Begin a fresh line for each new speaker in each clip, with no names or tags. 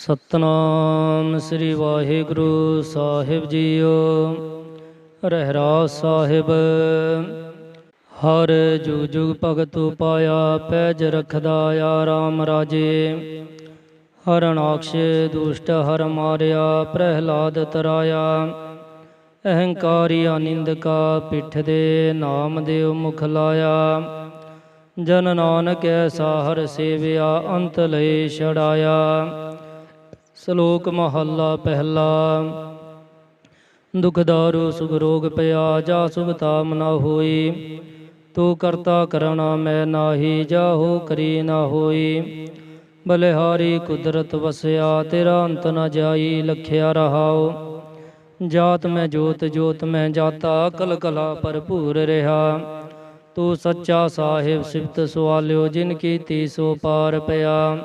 ਸਤਨਾਮ ਸ੍ਰੀ ਵਾਹਿਗੁਰੂ ਸਾਹਿਬ ਜੀਓ। ਰਹਿਰਾਸ ਸਾਹਿਬ, ਹਰ ਜੁਗ ਜੁਗ ਭਗਤ ਪਾਇਆ ਪੈਜ ਰਖਦਾ ਆ ਰਾਮ ਰਾਜੇ। ਹਰਨਾਕਸ਼ ਦੁਸ਼ਟ ਹਰ ਮਾਰਿਆ, ਪ੍ਰਹਿਲਾਦ ਤਰਾਇਆ। ਅਹੰਕਾਰੀ ਆਨੰਦਕਾ ਪਿੱਠ ਦੇ ਨਾਮ ਦੇਵ ਮੁਖ ਲਾਇਆ। ਜਨ ਨਾਨਕ ਐਸਾ ਹਰ ਸੇਵਿਆ, ਅੰਤ ਲਈ ਛੜਾਇਆ ਸ਼ਲੋਕ ਮਹੱਲਾ ਪਹਿਲਾ। ਦੁਖ ਦਾਰੂ, ਸੁਖ ਰੋਗ ਪਿਆ, ਜਾ ਸੁਖ ਤਾਮ ਨਾ ਹੋਈ। ਤੂੰ ਕਰਤਾ ਕਰਣਾ ਮੈਂ ਨਾਹੀ ਜਾਹੋ ਕਰੀ ਨਾ ਹੋਈ। ਬਲਿਹਾਰੀ ਕੁਦਰਤ ਵਸਿਆ, ਤੇਰਾ ਅੰਤ ਨਾ ਜਾਈ, ਲਖਿਆ ਰਹਾਓ ਜਾਤ ਮੈਂ ਜੋਤ ਜੋਤ ਮੈਂ ਜਾਤਾ ਕਲ ਕਲਾ ਭਰਪੂਰ ਰਹਾ। ਤੂੰ ਸੱਚਾ ਸਾਹਿਬ, ਸਿਫਤ ਸਵਾਲਿਓ, ਜਿਨ ਕੀਤੀ ਸੋ ਪਾਰ ਪਿਆ।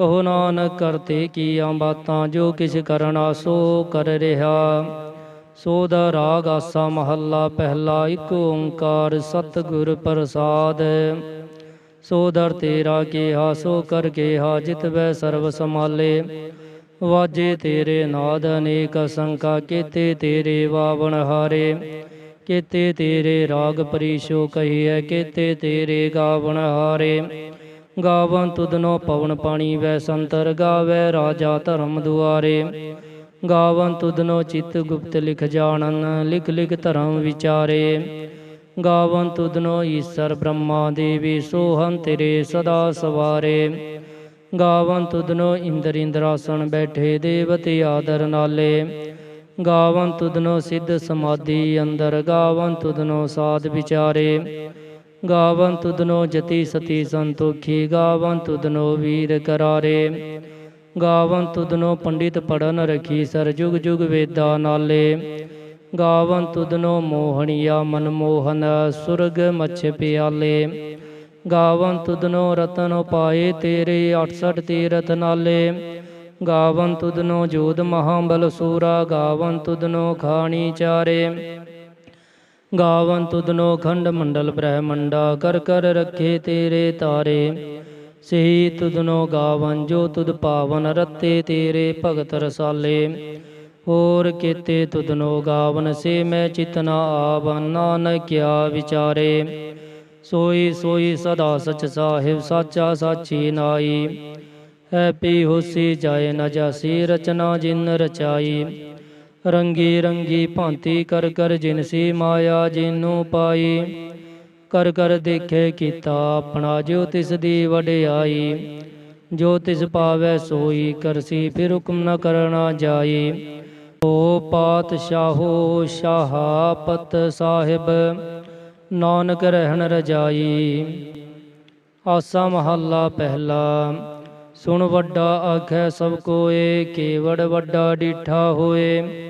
ਕਹੋ ਨਾਨਕ ਕਰਤੇ ਕੀਆਂ ਬਾਤਾਂ, ਜੋ ਕਿਛ ਕਰਨਾ ਸੋ ਕਰ ਰਿਹਾ। ਸੋ ਦਾ ਰਾਗ ਆਸਾ ਮਹੱਲਾ, ਪਹਿਲਾ ਇੱਕ ਓੰਕਾਰ ਸਤਿਗੁਰ ਪ੍ਰਸਾਦ। ਸੋ ਦਰ ਤੇਰਾ ਕਿਹਾ, ਸੋ ਕਰ ਕੀਹਾ, ਜਿਤ ਵੈ ਸਰਬ ਸਮਾਲੇ ਵਾਜੇ ਤੇਰੇ ਨਾਦ ਅਨੇਕ ਸੰਕਾ ਕੀਤੇ ਤੇਰੇ ਵਾਵਣ ਹਾਰੇ। ਕੀਤੇ ਤੇਰੇ ਰਾਗ ਪਰੀਸ਼ੋ ਕਹੀਐ, ਕੀਤੇ ਤੇਰੇ ਗਾਵਣ ਹਾਰੇ। ਗਾਵਨ ਤੁਧਨੋ ਪਵਨ ਪਾਣੀ, ਵੈ ਸੰਤਰ ਗਾਵੇ ਰਾਜਾ ਧਰਮ ਦੁਆਰੇ। ਗਾਵਨ ਤੁਧਨੋ ਚਿਤ ਗੁਪਤ ਲਿਖ ਜਾਣਨ, ਲਿਖ ਲਿਖ ਧਰਮ ਵਿਚਾਰੇ। ਗਾਵਨ ਤੁਧਨੋ ਈਸ਼ਰ ਬ੍ਰਹਮਾ ਦੇਵੀ ਸੋਹੰ ਤੇਰੇ ਸਦਾ ਸਵਾਰੇ। ਗਾਵਨ ਤੁਧਨੋ ਇੰਦਰ ਇੰਦਰਾਸਣ ਬੈਠੇ ਦੇਵਤੇ ਆਦਰ ਨਾਲੇ। ਗਾਵਨ ਤੁਧਨੋ ਸਿੱਧ ਸਮਾਧੀ ਅੰਦਰ ਗਾਵਨ ਤੁਧਨੋ ਸਾਧ ਵਿਚਾਰੇ। ਗਾਵੰਤੁ ਤੁਧਨੋ ਜਤੀ ਸਤੀ ਸੰਤੋਖੀ ਗਾਵੰਤੁ ਤੁਧਨੋ ਵੀਰ ਕਰਾਰੇ। ਗਾਵੰਤੁ ਤੁਧਨੋ ਪੰਡਿਤ ਪੜਨ ਰਖੀ, ਸਰ ਜੁਗ ਜੁਗ ਵੇਦਾ ਨਾਲੇ। ਗਾਵੰਤੁ ਤੁਧਨੋ ਮੋਹਣੀਆ ਮਨਮੋਹਨ ਸੁਰਗ ਮਛ ਪਿਆਲੇ। ਗਾਵੰਤੁ ਤੁਧਨੋ ਰਤਨ ਪਾਏ ਤੇਰੇ 68 ਤੀਰਥ ਨਾਲੇ। ਗਾਵੰਤੁ ਤੁਧਨੋ ਜੋਧ ਮਹਾਬਲ ਸੂਰਾ ਗਾਵੰਤੁ ਤੁਧਨੋ ਖਾਣੀ ਚਾਰੇ। ਗਾਵਨ ਤੁਦਨੋ ਖੰਡ ਮੰਡਲ ਬ੍ਰਹਮੰਡਾ, ਕਰ ਕਰ ਰੱਖੇ ਤੇਰੇ ਤਾਰੇ। ਸਹੀ ਤੁਧਨੋ ਗਾਵਨ, ਜੋ ਤੁਧ ਪਾਵਨ, ਰਤੇ ਤੇਰੇ ਭਗਤ ਰਸਾਲੇ। ਹੋਰ ਕੀਤੇ ਤੁਦਨੋ ਗਾਵਨ, ਸੇ ਮੈਂ ਚਿਤਨਾ ਆਵਨ ਨਾਨਕਿਆ ਵਿਚਾਰੇ। ਸੋਈ ਸੋਈ ਸਦਾ ਸਚ ਸਾਹਿਬ, ਸਾਚਾ ਸਾਚੀ ਨਾਈ। ਹੈ ਪੀ ਹੋਸੀ ਜਾਏ ਨ ਜਾਸੀ, ਰਚਨਾ ਜਿਨ ਰਚਾਈ। ਰੰਗੀ ਰੰਗੀ ਭਾਂਤੀ ਕਰ ਕਰ ਜਿਨਸੀ ਮਾਇਆ ਜਿਨੂੰ ਪਾਈ, ਕਰ ਕਰ ਦੇਖੇ ਕੀਤਾ ਆਪਣਾ ਜੋ ਤਿਸ ਦੀ ਵਡਿਆਈ, ਜੋ ਤਿਸ ਪਾਵੈ ਸੋਈ ਕਰਸੀ ਫਿਰ ਹੁਕਮ ਨ ਕਰਨਾ ਜਾਈ। ਓ ਪਾਤਸ਼ਾਹੋ ਸ਼ਾਹਪਤ ਸਾਹਿਬ, ਨਾਨਕ ਰਹਿਣ ਰਜਾਈ। ਆਸਾ ਮਹੱਲਾ ਪਹਿਲਾ, ਸੁਣ ਵੱਡਾ ਆਖੈ ਸਭ ਕੋਏ, ਕੇਵੜ ਵੱਡਾ ਡੀਠਾ ਹੋਏ।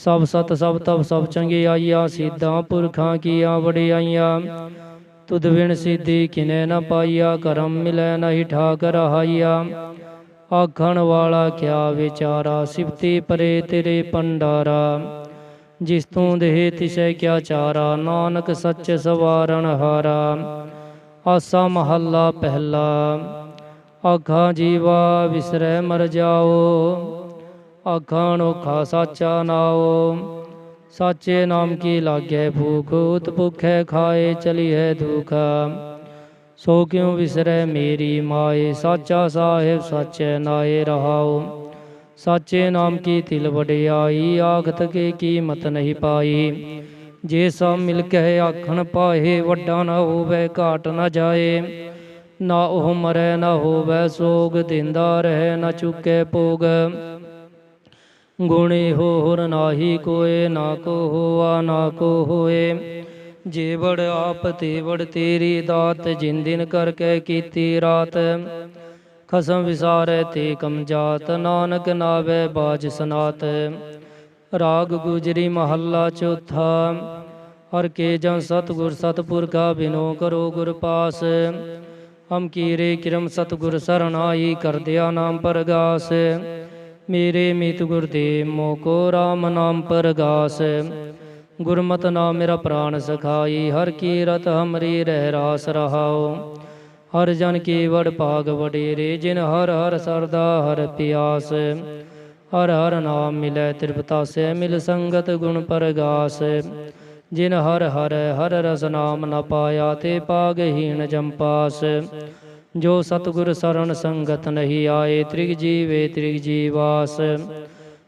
ਸਭ ਸਤ ਸਭ ਤਪ ਸਭ ਚੰਗਿਆਈਆਂ ਸਿੱਧਾਂ ਪੁਰਖਾਂ ਕੀਆਂ ਵਡਿਆਈਆਂ ਤੁਧ ਵਿਣ ਸਿੱਧੀ ਕਿਨੇ ਨ ਪਾਈਆ ਕਰਮ ਮਿਲੈ ਨਹੀਂ ਠਾਕ ਰਹਾਈਆ ਆਖਣ ਵਾਲਾ ਕਿਆ ਵਿਚਾਰਾ ਸਿਫਤੀ ਪਰੇ ਤੇਰੇ ਪੰਡਾਰਾ ਜਿਸ ਤੂੰ ਦੇਹ ਤਿਸੈ ਕਿਆ ਚਾਰਾ ਨਾਨਕ ਸੱਚ ਸਵਾਰਣ ਹਾਰਾ ਆਸਾ ਮਹੱਲਾ ਪਹਿਲਾ ਆਖਾਂ ਜੀਵਾ ਵਿਸਰੈ ਮਰ ਜਾਓ ਆਖਣ ਔਖਾ ਸਾਚਾ ਨਾਓ। ਸਾਚੇ ਨਾਮ ਕੀ ਲਾਗੇ ਭੂਖ, ਉਤ ਭੁਖੈ ਖਾਏ ਚਲੀ ਹੈ ਦੁਖ ਸੋ ਕਿਉ ਵਿਸਰੈ ਮੇਰੀ ਮਾਏ, ਸਾਚਾ ਸਾਹਿਬ ਸਾਚੇ ਨਾਏ ਰਹਾਓ। ਸਾਚੇ ਨਾਮ ਕੀ ਤਿਲ ਵਡਿਆਈ, ਆਖਤ ਕੇ ਕੀਮਤ ਨਹੀਂ ਪਾਈ। ਜੇ ਸਭ ਮਿਲ ਕੇ ਆਖਣ ਪਾਏ, ਵੱਡਾ ਨਾ ਹੋਵੇ, ਘਾਟ ਨਾ ਜਾਏ। ਨਾ ਉਹ ਮਰੈ, ਨਾ ਹੋਵੇ ਸੋਗ, ਦਿੰਦਾ ਰਹੇ, ਨਾ ਚੁੱਕੇ ਭੋਗ। ਗੁਣੇ ਹੋਰ ਨਾਹੀ ਕੋਏ, ਨਾ ਕੋ ਹੋਆ, ਨਾ ਕੋ ਹੋਏ। ਜੇਵੜ ਆਪ ਤੇਵੜ ਤੇਰੀ ਦਾਤ, ਜਿਨ ਦਿਨ ਕਰਕੇ ਕੀਤੀ ਰਾਤ। ਖਸਮ ਵਿਸਾਰੈ ਤੇ ਕਮ ਜਾਤ, ਨਾਨਕ ਨਾਵੇ ਬਾਜ ਸਨਾਤ। ਰਾਗ ਗੁਜਰੀ ਮਹੱਲਾ ਚੌਥਾ, ਹਰ ਕੇ ਜਨ ਸਤਗੁਰ ਸਤਪੁਰ ਕਾ ਬਿਨੋ ਕਰੋ ਗੁਰ ਪਾਸ। ਹਮ ਕੀਰੇ ਕਿਰਮ ਸਤਗੁਰ ਸਰਣਾਈ ਕਰਦਿਆ ਨਾਮ ਪਰਗਾਸ। ਮੇਰੇ ਮੀਤ ਗੁਰ ਦੇ ਮੋ ਕੋ RAM ਨਾਮ ਪਰਗਾਸ। ਗੁਰਮਤਿ ਨਾਮ ਮੇਰਾ ਪ੍ਰਾਨ ਸਖਾਈ, ਹਰ ਕੀ ਰਤ ਹਮਰੀ ਰਹਿ ਰਾਸ ਰਹਾਓ ਹਰ ਜਨ ਕੀ ਵਡ ਭਾਗ ਵਡੇਰੇ, ਜਿਨ ਹਰ ਹਰ ਸਰਦਾ ਹਰ ਪਿਆਸ। ਹਰ ਹਰ ਨਾਮ ਮਿਲੈ ਤ੍ਰਿਪਤਾ ਮਿਲ ਸੰਗਤ ਗੁਣ ਪਰਗਾਸ। ਜਿਨ ਹਰ ਹਰ ਹਰ ਰਸ ਨਾਮ ਨ ਪਾਇਆ, ਤੇ ਪਾਗਹੀਣ ਜੰਪਾਸ। ਜੋ ਸਤਗੁਰ ਸਰਣ ਸੰਗਤ ਨਹੀਂ ਆਏ, ਤ੍ਰਿਗ ਜੀਵੇ ਤ੍ਰਿਗ ਜੀਵਾਸ।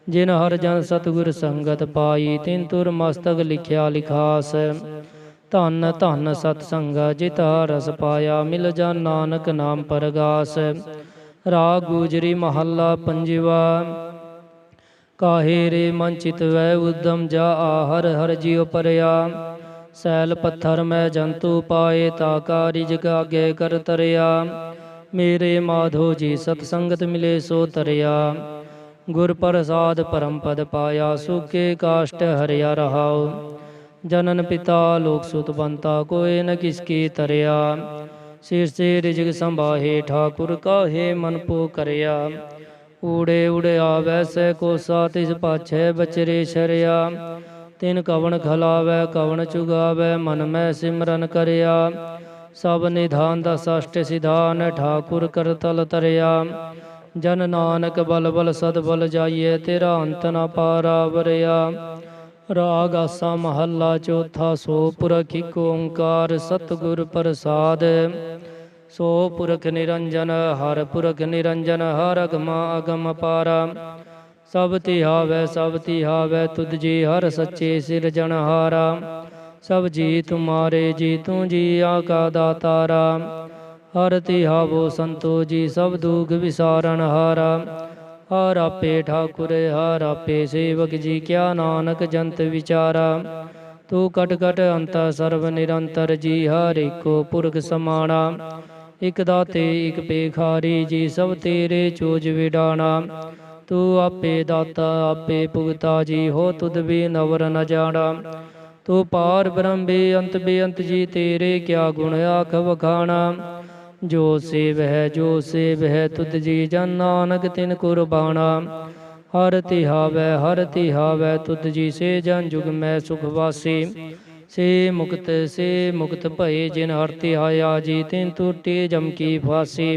ਜਿਨ ਹਰ ਜਨ ਸਤਗੁਰ ਸੰਗਤ ਪਾਈ, ਤਿਨ ਤੁਰ ਮਸਤਕ ਲਿਖਿਆ ਲਿਖਾਸ। ਧੰਨ ਧੰਨ ਸਤ ਸੰਗਾ ਜਿਤਾ ਰਸ ਪਾਇਆ, ਮਿਲ ਜਾ ਨਾਨਕ ਨਾਮ ਪਰਗਾਸ। ਰਾਗ ਗੁਜਰੀ ਮਹੱਲਾ ਪੰਜਵਾ, ਕਾਹੇ ਰੇ ਮਨ ਚਿਤ ਵੈ ਉਦਮ ਜਾ, ਹਰ ਹਰ ਜਿਉ ਪਰਿਆ। ਸੈਲ ਪੱਥਰ ਮੈਂ ਜੰਤੂ ਪਾਏ ਤਾ ਕਾਰਿਜ ਕਾਗੇ ਕਰ ਤਰਿਆ। ਮੇਰੇ ਮਾਧੋ ਜੀ ਸਤ ਸੰਗਤ ਮਿਲੇ ਸੋ ਤਰਿਆ। ਗੁਰ ਪ੍ਰਸਾਦ ਪਰਮ ਪਦ ਪਾਇਆ ਸੁਕੇ ਕਾਸ਼ਟ ਹਰਿਆ ਰਹਾਉ। ਜਨਨ ਪਿਤਾ ਲੋਕ ਸੁਤ ਬੰਤਾ ਕੋਏ ਨ ਕਿਸਕੀ ਤਰਿਆ। ਸਿਰ ਸੇ ਰਿਜਗ ਸੰਭਾਹੇ, ਠਾਕੁਰ ਕਾਹੇ ਮਨ ਪੋ ਕਰਿਆ। ਊੜੇ ਊੜੇ ਵੈਸੇ ਸੈ ਕੋਸਾ, ਤਿਸ ਪਾਛੈ ਬਚਰੇ ਸ਼ਰਿਆ। ਤਿਨ ਕਵਣ ਖਲਾਵੈ, ਕਵਣ ਚੁਗਾਵੈ, ਮਨ ਮੈਂ ਸਿਮਰਨ ਕਰਿਆ। ਸਭ ਨਿਧਾਨ ਦਾ ਸਸ਼ਟ ਸਿਧਾਨ ਠਾਕੁਰ ਕਰਤਲ ਤਰਿਆ। ਜਨ ਨਾਨਕ ਬਲ ਬਲ ਸਦ ਬਲ ਜਾਈਏ, ਤੇਰਾ ਅੰਤ ਨ ਪਾਰਾ ਵਰਿਆ ਰਾਗ ਆਸਾ ਮਹੱਲਾ ਚੌਥਾ, ਸੋ ਪੁਰਖ ਇਕ ਓੰਕਾਰ ਸਤਿਗੁਰ ਪ੍ਰਸਾਦ। ਸੋ ਪੁਰਖ ਨਿਰੰਜਨ, ਹਰ ਪੁਰਖ ਨਿਰੰਜਨ, ਹਰ ਅਗਮ ਅਗਮ ਪਾਰਾ। ਸਭ ਤਿਹਾਵੈ ਸਭ ਤਿਹਾਵੈ ਤੁਧ ਜੀ ਹਰ ਸੱਚੇ ਸਿਰਜਣਹਾਰਾ ਸਭ ਜੀ ਤੁਮਾਰੇ ਜੀ ਤੂੰ ਜੀ ਆਕਾ ਦਾਤਾਰਾ। ਹਰ ਤਿਹਾਵੋ ਸੰਤੋ ਜੀ ਸਭ ਦੁਖ ਵਿਸਾਰਨ ਹਾਰਾ। ਹਰ ਆਪੇ ਠਾਕੁਰ, ਹਰ ਆਪੇ ਸੇਵਕ ਜੀ ਕਿਆ ਨਾਨਕ ਜੰਤ ਵਿਚਾਰਾ। ਤੂੰ ਕਟ ਕਟ ਅੰਤ ਸਰਬ ਨਿਰੰਤਰ ਜੀ ਹਰ ਏਕੋ ਪੁਰਖ ਸਮਾਣਾ। ਇਕ ਦਾਤੇ, ਇਕ ਪੇਖਾਰੀ ਜੀ ਸਭ ਤੇਰੇ ਚੋਜ ਵਿਡਾਣਾ। ਤੂੰ ਆਪੇ ਦਾਤਾ, ਆਪੇ ਭੁਗਤਾ, ਜੀ ਹੋ ਤੁਧ ਵੀ ਨਵਰ ਨ ਜਾਣਾ। ਤੂੰ ਪਾਰ ਬ੍ਰਹਮ ਬੇਅੰਤ ਬੇਅੰਤ ਜੀ, ਤੇਰੇ ਕਿਆ ਗੁਣ ਆਖ ਵਖਾਣਾ। ਜੋ ਸੇਵ ਹੈ, ਜੋ ਸੇਵ ਹੈ, ਤੁਧ ਜੀ ਜਨ ਨਾਨਕ ਤਿਨ ਕੁਰਬਾਨਾ ਹਰ ਤਿਹਾਵੈ ਹਰ ਤਿਹਾਵੈ ਤੁਧ ਜੀ ਸੇ ਜਨ ਜੁਗ ਮੈਂ ਸੁਖ ਵਾਸੀ। ਸੇ ਮੁਕਤ ਸੇ ਮੁਕਤ ਭਏ ਜਿਨ ਹਰ ਤਿਹਾਇਆ ਜੀ ਤਿਨ ਟੂਟੇ ਜਮ ਕੀ ਫਾਸੀ।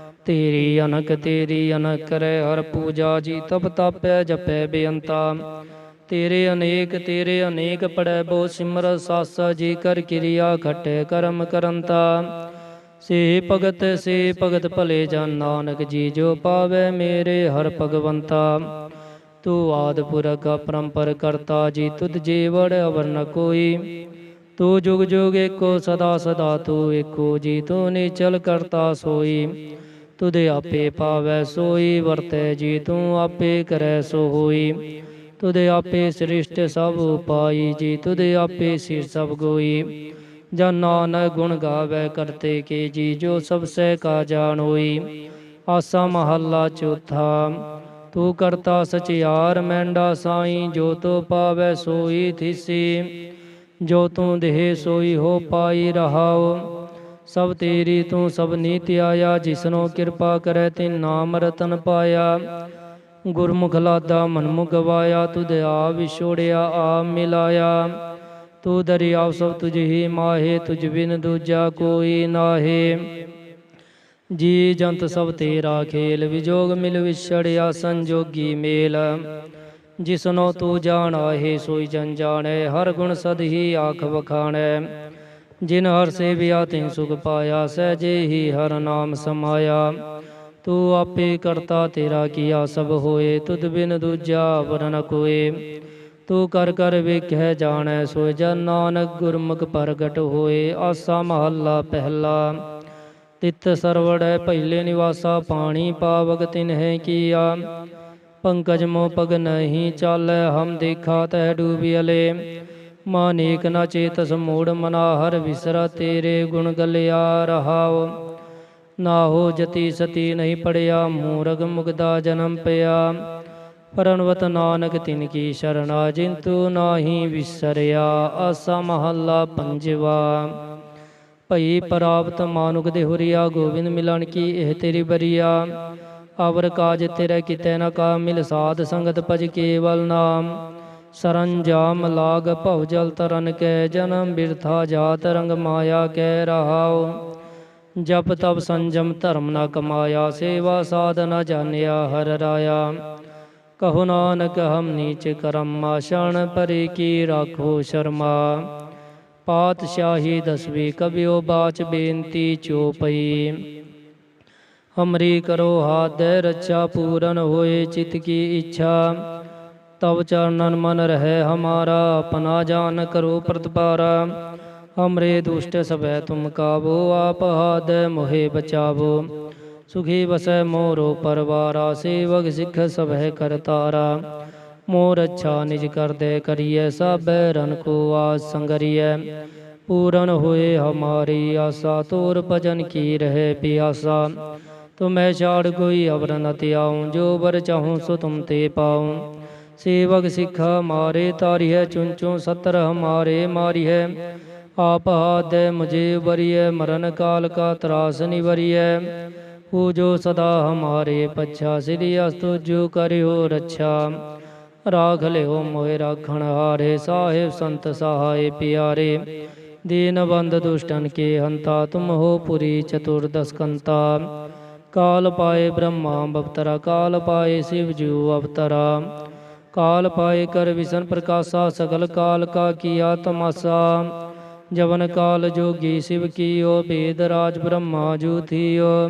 ਤੇਰੀ ਅਨਕ ਤੇਰੀ ਅਨਕ ਕਰੈ ਹਰ ਪੂਜਾ ਜੀ, ਤਪ ਤਾਪੈ ਜਪੈ ਬੇਅੰਤਾ। ਤੇਰੇ ਅਨੇਕ ਤੇਰੇ ਅਨੇਕ ਪੜੈ ਬੋ ਸਿਮਰ ਸਾਸ, ਜੀ ਕਰ ਕਿਰਿਆ ਖਟੈ ਕਰਮ ਕਰੰਤਾ। ਸੇ ਭਗਤ ਸੇ ਭਗਤ ਭਲੇ ਜਨ ਨਾਨਕ ਜੀ, ਜੋ ਪਾਵੇ ਮੇਰੇ ਹਰ ਭਗਵੰਤਾ। ਤੂੰ ਆਦ ਪੁਰਖ ਪਰੰਪਰ ਕਰਤਾ ਜੀ, ਤੁਧ ਜੀ ਵੜ ਅਵਰ ਨ ਕੋਈ। ਤੂੰ ਜੁਗ ਜੁਗ ਏਕੋ ਸਦਾ ਸਦਾ ਤੂੰ ਏਕੋ ਜੀ, ਤੂੰ ਨਿਚਲ ਕਰਤਾ ਸੋਈ। ਤੁਧ ਆਪੇ ਪਾਵੈ ਸੋਈ, ਵਰਤੈ ਜੀ ਤੂੰ ਆਪੇ ਕਰੈ ਸੋ ਹੋਈ ਤੁਧ ਆਪੇ ਸ੍ਰਿਸ਼ਟ ਸਭ ਉਪਾਈ, ਜੀ ਤੁਧ ਆਪੇ ਸਿਰ ਸਭ ਗੋਈ। ਜਨ ਨਾਨਕ ਗੁਣ ਗਾਵੇ ਕਰਤੇ ਕੇ ਜੀ, ਜੋ ਸਭ ਸਹਿ ਕਾ ਜਾਣ ਹੋਈ। ਆਸਾ ਮਹੱਲਾ ਚੌਥਾ, ਤੂੰ ਕਰਤਾ ਸਚਿਆਰ ਮੈਂਡਾ ਸਾਈ, ਜੋ ਤੋ ਪਾਵੇ ਸੋਈ ਥਿਸੀ। ਜੋ ਤੂੰ ਦੇਹ ਸੋਈ, ਹੋ ਪਾਈ ਰਹਾਓ ਸਭ ਤੇਰੀ ਤੂੰ ਸਭ ਨੀਤ ਆਇਆ, ਜਿਸਨੋ ਕਿਰਪਾ ਕਰੈ ਤਿਨ ਨਾਮ ਰਤਨ ਪਾਇਆ। ਗੁਰਮੁਖ ਲਾਦਾ ਮਨਮੁਖ ਗਵਾਇਆ ਤੁਧ ਆ ਵਿਛੋੜਿਆ ਆ ਮਿਲਾਇਆ। ਤੂੰ ਦਰਿਆਵ ਸਭ ਤੁਝ ਹੀ ਮਾਹੇ, ਤੁਝ ਬਿਨ ਦੂਜਾ ਕੋਈ ਨਾਹੇ। ਜੀ ਜੰਤ ਸਭ ਤੇਰਾ ਖੇਲ, ਵਿਜੋਗ ਮਿਲ ਵਿਛੜਿਆ, ਸੰਜੋਗੀ ਮੇਲ। ਜਿਸਨੋ ਤੂੰ ਜਾਣਾ, ਹੈ ਸੋਈ ਜਨ ਜਾਣੈ, ਹਰ ਗੁਣ ਸਦ ਹੀ ਆਖ ਵਖਾਣੈ। ਜਿਨ ਹਰ ਸੇਵਿਆ ਤਿਨ ਸੁਖ ਪਾਇਆ ਸਹਿਜੇ ਹੀ ਹਰ ਨਾਮ ਸਮਾਇਆ। ਤੂੰ ਆਪੇ ਕਰਤਾ ਤੇਰਾ ਕੀਆ ਸਭ ਹੋਏ, ਤੁਧ ਬਿਨ ਦੂਜਾ ਵਰਨ ਕੋਏ। ਤੂੰ ਕਰ ਕਰ ਵੇਖੈ ਜਾਣੈ, ਸੋਇ ਜਨ ਨਾਨਕ ਗੁਰਮੁਖ ਪ੍ਰਗਟ ਹੋਏ। ਆਸਾ ਮਹੱਲਾ ਪਹਿਲਾ ਤਿਤ ਸਰਵੜੈ ਪਹਿਲੇ ਨਿਵਾਸਾ, ਪਾਣੀ ਪਾਵਕ ਤਿਨਹਿ ਕੀਆ। ਪੰਕਜ ਮੋ ਪਗ ਨਹੀਂ ਚਾਲੈ, ਹਮ ਦੇਖਾ ਤਹਿ ਡੂਬਿਅਲੇ ਮਾਨੇਕ ਨ ਚੇਤਸ ਮੂੜ ਮਨਾ ਹਰ ਵਿਸਰਾ ਤੇਰੇ ਗੁਣ ਗਲਿਆ ਰਹਾਉ। ਨਾ ਹੋ ਜਤੀ ਸਤੀ ਨਹੀਂ ਪੜਿਆ, ਮੂਰਗ ਮੁਗਦਾ ਜਨਮ ਪਿਆ। ਪਰਨਵਤ ਨਾਨਕ ਤਿਨ ਕੀ ਸ਼ਰਣਾ, ਜਿੰਤੂ ਨਾਹੀ ਵਿਸਰਿਆ, ਆਸਾ ਮਹੱਲਾ ਪੰਜਵਾ। ਭਈ ਪ੍ਰਾਪਤ ਮਾਨੁਕ ਦੇ ਹੁਰੀਆ, ਗੋਬਿੰਦ ਮਿਲਣ ਕੀ ਇਹ ਤੇਰੀ ਬਰੀਆ। ਅਵਰ ਕਾਜ ਤੇਰੇ ਕਿਤੇ ਨਾ ਕਾ ਮਿਲ ਸਾਧ ਸੰਗਤ ਭਜ ਕੇਵਲ ਨਾਮ। ਸਰੰਜਾਮ ਲਾਗ ਭਉ ਜਲ ਤਰਨ ਕੈ ਜਨਮ ਬਿਰਥਾ ਜਾਤ ਰੰਗ ਮਾਇਆ ਕੈ ਰਹਾਉ। ਜਪ ਤਪ ਸੰਜਮ ਧਰਮ ਨ ਕਮਾਇਆ, ਸੇਵਾ ਸਾਧ ਜਾਣਿਆ ਹਰ ਰਾਇਆ। ਕਹੋ ਨਾਨਕ, ਹਮ ਨੀਚ ਕਰਮ, ਸ਼ਣ ਪਰੇ ਕੀ ਰਾਖੋ ਸ਼ਰਮਾ। ਪਾਤਸ਼ਾਹੀ ਦਸਵੀਂ ਕਬਿਓ ਬਾਚ ਬੇਨਤੀ ਚੋਪਈ ਹਮਰੀ ਕਰੋ ਹਾਦੈ ਰੱਛਾ, ਪੂਰਨ ਹੋਏ ਚਿਤ ਕੀ ਇੱਛਾ। ਤਬ ਚਰਨਨ ਮਨ ਰਹਿ ਹਮਾਰਾ ਆਪਨਾ ਜਾਨ ਕਰੋ ਪ੍ਰਤਪਾਰਾ। ਹਮਰੇ ਦੁਸ਼ਟ ਸਭੈ ਤੁਮ ਕਾਬੋ, ਆਪ ਹਾਦ ਮੋਹਿ ਬਚਾਵੋ। ਸੁਖੀ ਵਸੈ ਮੋਰੋ ਪਰਵਾਰਾ, ਸੇਵਕ ਸਿੱਖ ਸਭੈ ਕਰਤਾਰਾ ਮੋਰ ਅੱਛਾ ਨਿਜ ਕਰਦੇ ਕਰੀਐ ਸਭੈ ਰਨ ਕੋ ਆਸ ਸੰਗਰੀਐ। ਪੂਰਨ ਹੋਏ ਹਮਾਰੀ ਆਸਾ, ਤੋਰ ਭਜਨ ਕੀ ਰਹੇ ਪਿਆਸਾ। ਤੁਮੈ ਛਾੜ ਕੋਈ ਅਵਰ ਨ ਤਿਆਉ ਜੋ ਵਰ ਚਾਹੂੰ ਸੋ ਤੁਮ ਤੇ ਪਾਉ। ਸੇਵਕ ਸਿਖਾ ਮਾਰੇ ਤਾਰਿਐ ਚੁੰਚੋ ਸਤਰ ਹਮਾਰੇ ਮਾਰਿਐ। ਆਪ ਹਾਦੈ ਮੁਝੇ ਵਰੀਐ, ਮਰਨ ਕਾਲ ਕਾ ਤਰਾਸ ਨਿਵਰੀਐ। ਪੂਜੋ ਸਦਾ ਹਮਾਰੇ ਪੱਛਾ, ਸਿਧਿ ਅਸਤੁ ਜੋ ਕਰਿਓ ਰੱਛਾ। ਰਾਖ ਲਿਓ ਮੋਹਿ ਰਾਖਣ ਹਾਰੇ, ਸਾਹਿਬ ਸੰਤ ਸਹਾਏ ਪਿਆਰੇ। ਦੀਨਬੰਦ ਦੁਸ਼ਟਨ ਕੇ ਹੰਤਾ, ਤੁਮ ਹੋ ਪੁਰੀ ਚਤੁਰਦਸ ਕੰਤਾ। ਕਾਲ ਪਾਏ ਬ੍ਰਹਮਾ ਅਵਤਰਾ ਕਾਲ ਪਾਏ ਸ਼ਿਵ ਜੂ ਅਵਤਰਾ। ਕਾਲ ਪਾਏ ਕਰ ਵਿਸ਼ਨ ਪ੍ਰਕਾਸ਼ਾ ਸਗਲ ਕਾਲ ਕਾ ਕੀਆ ਤਮਾਸਾ ਜਵਨ ਕਾਲ ਜੋਗੀ ਸਿਵ ਕੀ ਓ ਵੇਦ ਰਾਜ ਬ੍ਰਹਮਾ ਜੂਥੀਓ।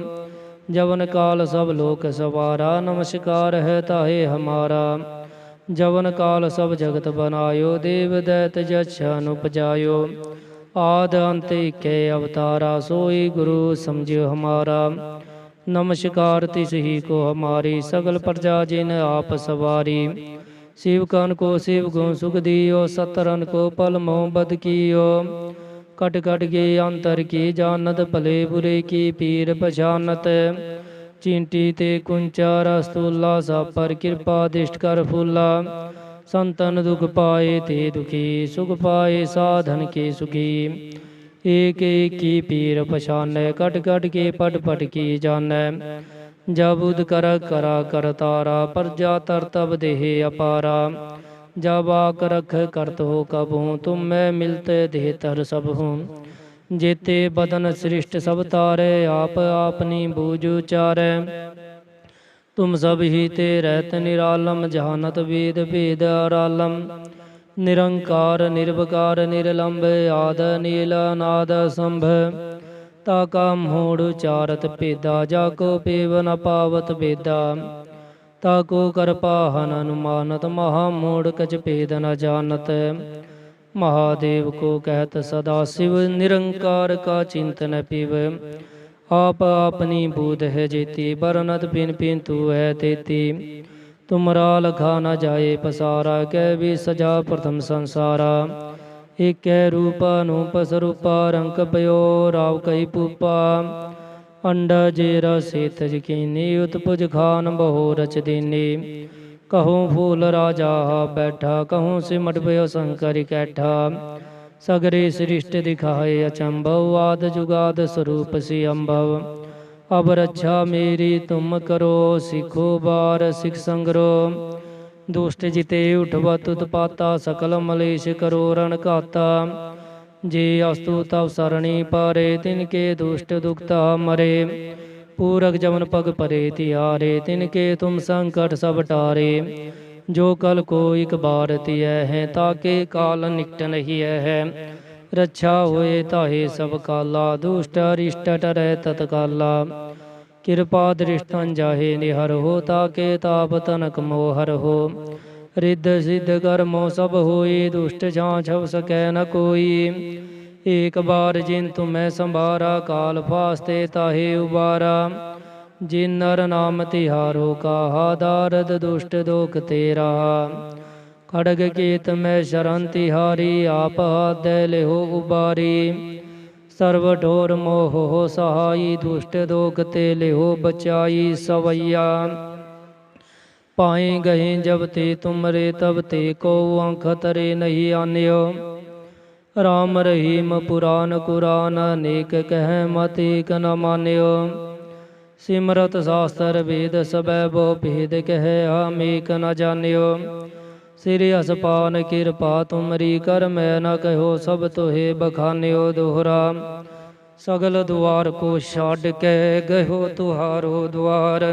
ਜਵਨ ਕਾਲ ਸਭ ਲੋਕ ਸਵਾਰਾ, ਨਮਸਕਾਰ ਹੈ ਤਾਹੇ ਹਮਾਰਾ। ਜਵਨ ਕਾਲ ਸਭ ਜਗਤ ਬਨਾਇਓ, ਦੇਵ ਦੈਤ ਜਛ ਅਨੁਪਜਾਇਓ। ਆਦ ਅੰਤ ਇਕੇ ਅਵਤਾਰਾ, ਸੋਈ ਗੁਰੂ ਸਮਝਿਓ ਹਮਾਰਾ। ਨਮਸਕਾਰ ਤਿਸ ਕੋ ਹਮਾਰੀ, ਸਗਲ ਪ੍ਰਜਾ ਜਿਨ ਆਪ ਸਵਾਰੀ। शिव कन को शिव गुण सुख दियो सतरन को पल मोहब्बत कियो कट कट के अंतर की जानत भले बुरे की पीर पछानत चिंटी ते कुंचा रस्तुल्ला सा पर कृपा दिष्ट कर फूला संतन दुख पाए ते दुखी सुख पाए साधन के सुखी एक एक की पीर पछानै कट कट के पट पट की ਜਬ ਉਦ ਕਰ ਕਰਾ ਕਰ ਤਾਰਾ ਪਰਜਾ ਤਰ ਤਬ ਦੇਹ ਅਪਾਰਾ। ਜਬ ਆਕ ਰਖ ਕਰਤ ਹੋ ਕਬੂ, ਤੁਮ ਮੈਂ ਮਿਲਤੇ ਦੇਹ ਤਰ ਸਭ। ਹੂੰ ਜੇਤੇ ਬਦਨ ਸ੍ਰਿਸ਼ਟ ਸਭ ਤਾਰੇ, ਆਪ ਆਪਨੀ ਬੂਝ ਉਚਾਰੈ। ਤੁਮ ਸਭ ਹੀ ਤੇ ਰਹਿਤ ਨਿਰਾਲਮ, ਜਹਾਨਤ ਵੇਦ ਭੇਦ ਅਰਾਲਮ। ਨਿਰੰਕਾਰ, ਨਿਰਵਕਾਰ ਨਿਰਲੰਭ ਆਦ, ਨੀਲ, ਅਨਾਦ, ਸੰਭੈ। ਤਾ ਕਾ ਮੋੜ ਉਚਾਰਤ ਪੇਦਾ ਜਾ ਕੋ ਪੇਵ ਨ ਪਾਵਤ ਭੇਦਾ ਤਾ ਕੋ ਕਰਪਾਹਨ ਅਨੁਮਾਨਤ, ਮਹਾ ਮੋੜ ਕਚ ਪੇਦ ਨ ਜਾਣਤ। ਮਹਾਦੇਵ ਕੋ ਕਹਿਤ ਸਦਾ ਸਿਵ, ਨਿਰੰਕਾਰ ਕਾ ਚਿੰਤਨ ਪਿਵ। ਆਪ ਆਪਨੀ ਬੂਧ ਹੈ ਜੇਤੀ ਬਰਨਤ ਬਿਨ ਬਿਨ ਤੂ ਹੈ ਤੇਤੀ। ਤੁਮਰਾ ਲਖਾ ਨ ਜਾਏ ਪਸਾਰਾ, ਕਹਿ ਵੀ ਸਜਾ ਪ੍ਰਥਮ ਸੰਸਾਰਾ। ਏਕੈ ਰੂਪ ਨੂੰ ਪਸਰੂਪਾ ਰੰਕ ਪਇਓ ਰਾਵ ਕਈ ਪੂਪਾ ਅੰਡਾ ਜੇ ਰਸੇ ਤਜਕੀਨੀ ਉਤਪੁਜ ਖਾਨ ਬਹੁ ਰਚ ਦੇਨੀ। ਕਹਉ ਫੂਲ ਰਾਜਾ ਬੈਠਾ, ਕਹੂੰ ਸਿਮਟ ਪਇਓ ਸੰਕਰਿ ਕੈਠਾ। ਸਗਰੇ ਸ੍ਰਿਸ਼ਟ ਦਿਖਾਏ ਅਚੰਭਵ, ਆਦ ਜੁਗਾਦ ਸਰੂਪ ਸੀ ਅੰਭਵ। ਅਬ ਰੱਛਾ ਮੇਰੀ ਤੁਮ ਕਰੋ, ਸਿਖੋ ਬਾਰ ਸਿਖ ਸੰਗਰੋ। ਦੁਸ਼ਟ ਜਿਤੇ ਉਠਵਾ ਤੁਤ ਪਾਤਾ, ਸਕਲ ਮਲੇਸ਼ ਕਰੋ ਰਣ ਘਾਤਾ। ਜੇ ਅਸਤੂ ਤਵ ਸਰਣੀ ਪਾਰੇ, ਤਿਨ ਕੇ ਦੁਸ਼ਟ ਦੁਖਤਾ ਮਰੇ। ਪੂਰਕ ਜਮਨ ਪਗ ਪਰੇ ਤਿਆਰੇ, ਤਿਨ ਕੇ ਤੁਮ ਸੰਕਟ ਸਭ ਟਾਰੇ। ਜੋ ਕਲ ਕੋ ਇਕ ਬਾਰ ਤਿਐ ਹੈ ਤਾਕੇ ਕਾਲ ਨਿਕਟ ਨਹੀਂ ਹੈ। ਰੱਛਾ ਹੋਏ ਤਾਹੇ ਸਭ ਕਾਲਾ, ਦੁਸ਼ਟ ਅਰਿਸ਼ਟ ਟਰੈ ਤਤਕਾਲਾ। ਕਿਰਪਾ ਦ੍ਰਿਸ਼ਟੰ ਜਾਹੇ ਨਿਹਰ ਹੋ, ਤਾਕੇ ਤਾਪ ਤਨਕ ਮੋਹਰ ਹੋ। ਰਿੱਧ ਸਿੱਧ ਕਰਮੋ ਸਭ ਹੋਈ ਦੁਸ਼ਟ ਛਾਂ ਛਵ ਸਕੈ ਨ ਕੋਈ। ਏਕ ਬਾਰ ਜਿਨ ਤੁਮੈ ਸੰਭਾਰਾ, ਕਾਲ ਫਾਸਤੇ ਤਾਹੇ ਉਬਾਰਾ। ਜਿਨ ਨਰ ਨਾਮ ਤਿਹਾਰੋ, ਕਾਹਾ ਦਾਰਦ ਦੁਸ਼ਟ ਦੋਖ ਤੇਰਾ। ਖੜਗ ਕੀਤ ਮੈਂ ਸ਼ਰਨ ਤਿਹਾਰੀ, ਆਪ ਹਾਦੈ ਲਿਹੋ ਉਬਾਰੀ। ਸਰਬ ਢੋਰ ਮੋਹ ਸਹਾਈ, ਦੁਸ਼ਟ ਦੋਖ ਤੇ ਲਿਹੋ ਬਚਾਈ ਸਵਈਆ। ਪਾਏ ਗਏ ਜਬ ਤੇ ਤੁਮਰੇ, ਤਬ ਤੇ ਕੋ ਅੰਖ ਤਰੇ ਨਹੀਂ ਆਨਿਓ। ਰਾਮ ਰਹੀਮ ਪੁਰਾਨ ਕੁਰਾਨ, ਅਨੇਕ ਕਹਿ ਮਤ ਏਕ ਮਾਨਿਓ। ਸਿਮਰਤ ਸਾਸਤਰ ਵੇਦ ਸਬੈ ਬੋ ਭੇਦ ਕਹਿ ਆਮੇਕ ਨ ਜਾਣਿਓ। ਸਿਰਿ ਅਸਪਾਨ ਕਿਰਪਾ ਤੁਮਰੀ ਕਰ ਮੈਂ ਨਾ ਕਹਿਓ ਸਭ ਤੋਹੇ ਬਖਾਨਿਓ ਦੁਹਰਾ। ਸਗਲ ਦੁਆਰ ਕੋ ਛੱਡ ਕੇ ਗਇਓ ਤੁਹਾਰੋ ਦੁਆਰ।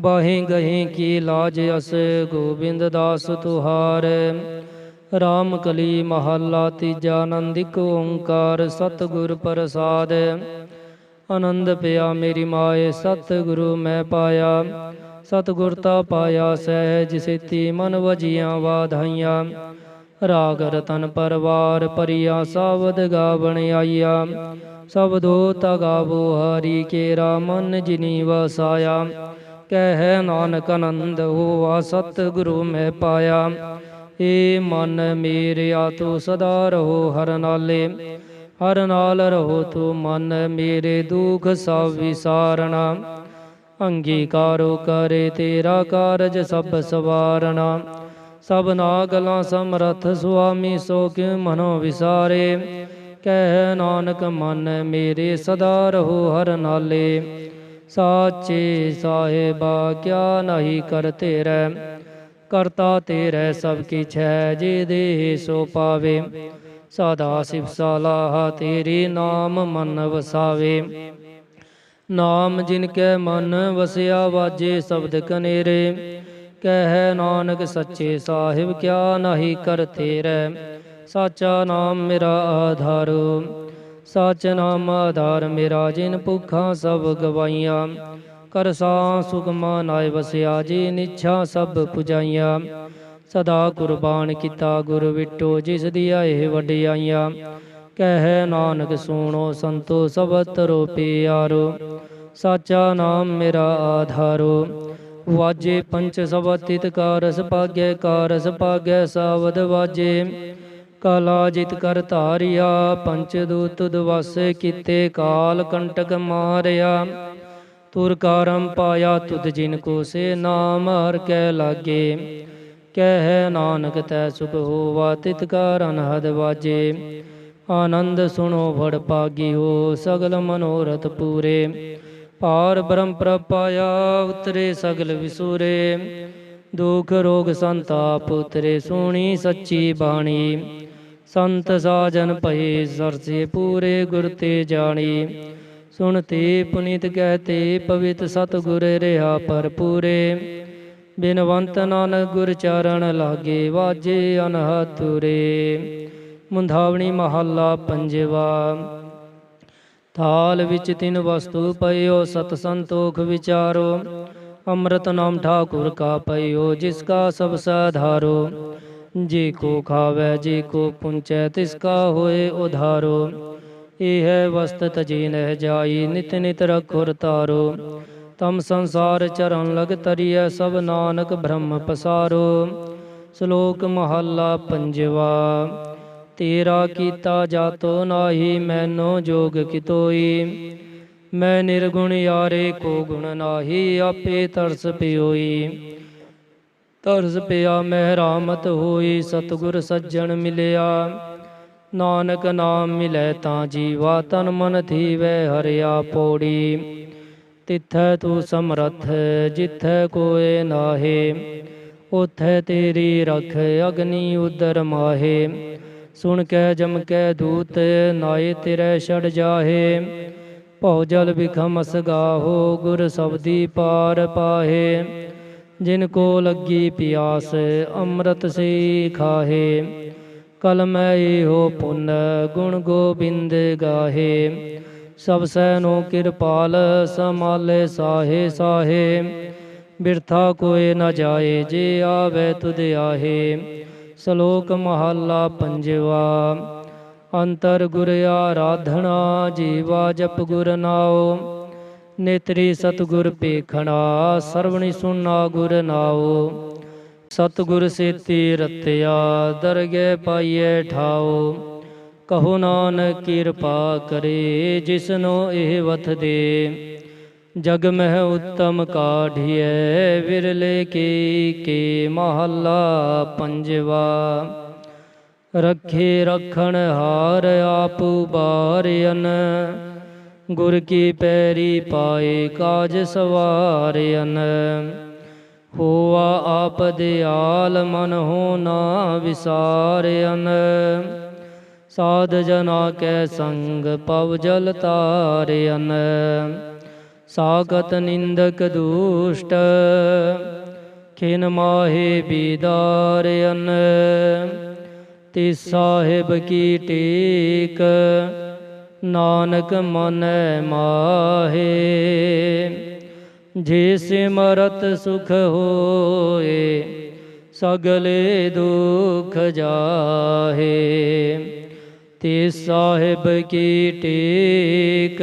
ਬਾਹੇ ਗਹੇ ਕੀ ਲਾਜ ਅਸ ਗੋਬਿੰਦ ਦਾਸ ਤੁਹਾਰ। ਰਾਮ ਕਲੀ ਮਹੱਲਾ ਤੀਜਾ ਆਨੰਦਿਕ ਓੰਕਾਰ ਸਤਿਗੁਰ ਪ੍ਰਸਾਦ। ਆਨੰਦ ਪਿਆ ਮੇਰੀ ਮਾਏ, ਸਤਿਗੁਰੂ ਮੈਂ ਪਾਇਆ। ਸਤਿਗੁਰ ਤਾ ਪਾਇਆ ਸਹਿਜ ਸੇਤੀ ਮਨ ਵਜੀਆਂ ਵਾਧਾਈਆਂ। ਰਾਗ ਰਤਨ ਪਰਵਾਰ ਪਰਿਆ ਸਾਵਦ ਗਾਵਣ ਆਈਆ। ਸਬਦੋ ਤਗਾਵੋ ਹਰੀ ਕੇਰਾ ਮਨ ਜਿਨੀ ਵਸਾਇਆ। ਕਹਿ ਨਾਨਕ ਆਨੰਦ ਹੋਆ ਸਤਿਗੁਰੂ ਮੈਂ ਪਾਇਆ। ਏ ਮਨ ਮੇਰਿਆ ਤੂੰ ਸਦਾ ਰਹੋ ਹਰ ਨਾਲੇ। ਹਰ ਨਾਲ ਰਹੋ ਤੂੰ ਮਨ ਮੇਰੇ ਦੁਖ ਸਭ ਵਿਸਾਰਣਾ ਅੰਗੀਕਾਰੋ ਕਰੇ ਤੇਰਾ ਕਾਰਜ ਸਭ ਸਵਾਰਣਾ। ਸਭਨਾ ਗਲਾਂ ਸਮਰਥ ਸੁਆਮੀ ਸੋ ਕਿਉ ਮਨੋ ਵਿਸਾਰੇ। ਕਹਿ ਨਾਨਕ ਮਨ ਮੇਰੇ ਸਦਾ ਰਹੋ ਹਰ ਨਾਲੇ। ਸਾਚੇ ਸਾਹਿਬਾ ਕਿਆ ਨਹੀਂ ਕਰ ਤੇਰੇ। ਕਰਤਾ ਤੇਰੇ ਸਭ ਕੀਛ ਹੈ ਜੇ ਦੇ ਸੋ ਪਾਵੇ। ਸਦਾ ਸਿਵ ਸਲਾਹ ਤੇਰੇ ਨਾਮ ਮਨ ਵਸਾਵੇ। ਨਾਮ ਜਿਨ ਕੈ ਮਨ ਵਸਿਆ ਵਾਜੇ ਸ਼ਬਦ ਕਨੇਰੇ, ਕਹਿ ਨਾਨਕ ਸੱਚੇ ਸਾਹਿਬ ਕਿਆ ਨਹੀਂ ਕਰ ਤੇਰੇ। ਸਾਚਾ ਨਾਮ ਮੇਰਾ ਆਧਾਰ, ਸਾਚ ਨਾਮ ਆਧਾਰ ਮੇਰਾ ਜਿਨ ਭੁੱਖਾਂ ਸਭ ਗਵਾਈਆਂ। ਕਰਸਾ ਸੁਖਮਾ ਨਾਇ ਵਸਿਆ ਜੀ ਨਿਛਾ ਸਭ ਪੁਜਾਈਆਂ। ਸਦਾ ਕੁਰਬਾਨ ਕੀਤਾ ਗੁਰ ਵਿਟੋ ਜਿਸ ਦੀ ਆਏ ਵਡਿਆਈਆਂ। ਕਹਿ ਨਾਨਕ ਸੁਣੋ ਸੰਤੋ ਸਭ ਤਰੋ ਪਿਆਰੋ ਸਾਚਾ ਨਾਮ ਮੇਰਾ ਆਧਾਰੋ। ਵਾਜੇ ਪੰਚ ਸਭ ਤਿਤ ਕਾਰਸ ਭਾਗੈ ਕਾਰਸ ਭਾਗੈ ਸਾਵਦ ਵਾਜੇ। ਕਾਲਾ ਜਿਤ ਕਰ ਧਾਰਿਆ, ਪੰਚ ਦੂਤ ਦਵਸ ਕੀਤੇ, ਕਾਲ ਕੰਟਕ ਮਾਰਿਆ। ਤੁਰ ਕਾਰਮ ਪਾਇਆ ਤੁਧ ਜਿਨ ਕੋ ਸੇ ਨਾਮ, ਹਰ ਕੈ ਲਾਗੇ। ਕਹਿ ਨਾਨਕ ਤੈ ਸੁਖ ਹੋਵਾ, ਤਿਤ ਕਰ ਅਨਹਦ ਵਾਜੇ। ਆਨੰਦ ਸੁਣੋ ਵੜ ਪਾਗੀ ਹੋ ਸਗਲ ਮਨੋਰਥ ਪੂਰੇ। ਪਾਰ ਬ੍ਰਹਮ ਪ੍ਰਪਾਇਆ ਉਤਰੇ ਸਗਲ ਵਿਸੂਰੇ। ਦੁਖ ਰੋਗ ਸੰਤਾਪ ਉਤਰੇ, ਸੋਣੀ ਸੱਚੀ ਬਾਣੀ। ਸੰਤ ਸਾਜਨ ਭਏ ਸਰਸੇ ਪੂਰੇ ਗੁਰ ਤੇ ਜਾਣੀ। ਸੁਣਤੇ ਪੁਨੀਤ ਕਹਤੇ ਪਵਿੱਤ ਸਤਿਗੁਰ ਰਹਾ ਪਰਪੂਰੇ ਬਿਨਵੰਤ ਨਾਨਕ ਗੁਰ ਚਰਨ ਲਾਗੇ, ਵਾਜੇ ਅਨਹਤੁਰੇ ਮੁੰਧਾਵਣੀ ਮਹੱਲਾ ਪੰਜਵਾ। ਥਾਲ ਵਿੱਚ ਤਿੰਨ ਵਸਤੂ ਪਇਓ ਸਤ ਸੰਤੋਖ ਵਿਚਾਰੋ। ਅੰਮ੍ਰਿਤ ਨਾਮ ਠਾਕੁਰ ਕਾ ਪਇਓ ਜਿਸ ਕਾ ਸਭ ਸਾਧਾਰੋ। ਜੇ ਕੋ ਖਾਵੇ, ਜੇ ਕੋ ਪੁੰਚੈ, ਤਿਸ ਕਾ ਹੋਏ ਉਧਾਰੋ। ਇਹ ਹੈ ਵਸਤ ਤਜੀ ਨਹਿ ਜਾਈ, ਨਿਤ ਨਿਤ ਰਖੁਰ ਤਾਰੋ। ਤਮ ਸੰਸਾਰ ਚਰਨ ਲਗ ਤਰੀਐ, ਸਭ ਨਾਨਕ ਬ੍ਰਹਮ ਪਸਾਰੋ। ਸ਼ਲੋਕ ਮਹੱਲਾ ਪੰਜਵਾ। ਤੇਰਾ ਕੀਤਾ ਜਾਤੋ ਨਾਹੀ, ਮੈਨੂੰ ਜੋਗ ਕਿਤੋਈ ਮੈਂ ਨਿਰਗੁਣ ਯਾਰੇ ਕੋ ਗੁਣ ਨਾਹੀ, ਆਪੇ ਤਰਸ ਪਿਓਈ। ਤਰਸ ਪਿਆ ਮਹਿਰਾਮਤ ਹੋਈ, ਸਤਿਗੁਰ ਸੱਜਣ ਮਿਲਿਆ। ਨਾਨਕ ਨਾਮ ਮਿਲੈ ਤਾਂ ਜੀਵਾ, ਤਨ ਮਨ ਥੀਵੈ ਹਰਿਆ ਪੌੜੀ। ਤਿੱਥੈ ਤੂੰ ਸਮਰਥ, ਜਿੱਥੈ ਕੋਏ ਨਾਹੇ। ਉਥੈ ਤੇਰੀ ਰਖ, ਅਗਨੀ ਉਦਰ ਮਾਹੇ। ਸੁਣ ਕੈ ਜਮ ਕੈ ਦੂਤ ਨਾਏ ਤੇਰੇ ਛੜ ਜਾਹੇ। ਭਉ ਜਲ ਬਿਖਮਸ ਗਾਹੋ ਗੁਰ ਸਬਦੀ ਪਾਰ ਪਾਹੇ। ਜਿਨ ਕੋ ਲੱਗੀ ਪਿਆਸ, ਅੰਮ੍ਰਿਤ ਸੇ ਖਾਹੇ ਕਲ ਇਹੋ ਪੁੰਨ, ਗੁਣ ਗੋਬਿੰਦ ਗਾਹੇ। ਸਭ ਸੈਨੋ ਕਿਰਪਾਲ, ਸਮਾਲੇ ਸਾਹੇ ਸਾਹੇ। ਬਿਰਥਾ ਕੋਏ ਨ ਜਾਏ, ਜੇ ਆਵੇ ਤੁਧ ਆਹੇ। ਸ਼ਲੋਕ ਮਹੱਲਾ ਪੰਜਵਾ। ਅੰਤਰ ਗੁਰ ਆਰਾਧਨਾ, ਜੀਵਾ ਜਪ ਗੁਰ ਨਾਉ। ਨੇਤਰੀ ਸਤਗੁਰ ਪੇਖਣਾ ਸਰਵਣੀ ਸੁਨਾ ਗੁਰ ਨਾਉ। ਸਤਗੁਰ ਸੇਤੀ ਰਤਿਆ, ਦਰਗਹਿ ਪਾਈਏ ਠਾਉ। ਕਹੋ ਨਾਨਕ ਕਿਰਪਾ ਕਰੇ, ਜਿਸਨੋ ਇਹ ਵਥ ਦੇ। ਜਗ ਮਹਿ ਉੱਤਮ ਕਾਢੀਐ, ਵਿਰਲੇ ਕੀ ਕੇ ਮਹੱਲਾ ਪੰਜਵਾ। ਰੱਖੇ ਰਖਣ ਹਾਰ ਆਪ ਬਾਰਿਅਨ, ਗੁਰ ਕੀ ਪੈਰੀ ਪਾਏ ਕਾਜ ਸਵਾਰਿਅਨ। ਹੋਆ ਆਪ ਦਿਆਲ ਮਨ ਹੋ ਨਾ ਵਿਸਾਰਿਅਨ। ਸਾਧ ਜਨਾ ਕੈ ਸੰਗ ਪਵ ਜਲ ਤਾਰਿਅਨ। ਸਾਗਤ ਨਿੰਦਕ ਦੁਸ਼ਟ ਖਿਨ ਮਾਹੇ ਬੀਦਾਰਿਅਨ ਤੇ ਸਾਹਿਬ ਕੀ ਟੇਕ ਨਾਨਕ ਮਨ ਮਾਹੇ ਜੇ ਸਿਮਰਤ ਸੁਖ ਹੋਏ ਸਗਲੇ ਦੁਖ ਜਾਹੇ ਤੇ ਸਾਹਿਬ ਕੀ ਟੇਕ